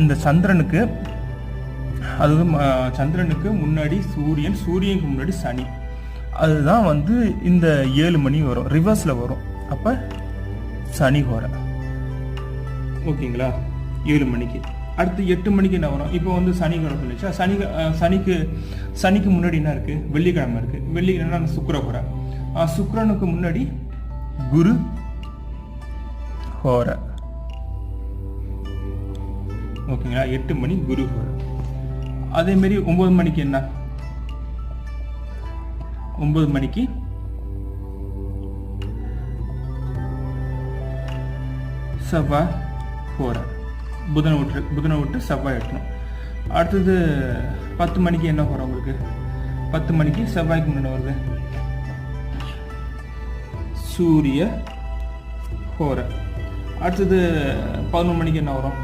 இந்த சந்திரனுக்கு அதாவது சந்திரனுக்கு முன்னாடி சூரியன் சூரியனுக்கு முன்னாடி சனி. அதுதான் வந்து இந்த ஏழு மணி வரும் ரிவர்ஸில் வரும். அப்போ சனி ஹோர ஓகேங்களா? ஏழு மணிக்கு. அடுத்து எட்டு மணிக்கு என்ன வரும்? இப்போ வந்து சனி கிழமை சனி சனிக்கு சனிக்கு முன்னாடி என்ன இருக்குது வெள்ளிக்கிழமை இருக்குது வெள்ளிக்கிழமை சுக்கர ஹோர சுக்கரனுக்கு முன்னாடி குரு ஹோரை ஓகேங்களா? எட்டு மணி குரு அதேமாரி அதே மாதிரி ஒன்பது மணிக்கு என்ன? ஒன்பது மணிக்கு செவ்வாய் ஹோரை புதனை விட்டு புதனை விட்டு செவ்வாய் எட்டணும் அடுத்தது பத்து மணிக்கு என்ன ஹோரை உங்களுக்கு? பத்து மணிக்கு செவ்வாய்க்கு முன்னாடி வருது. சூரிய போகிற அடுத்தது பதினொன்று மணிக்கு என்ன வரும்?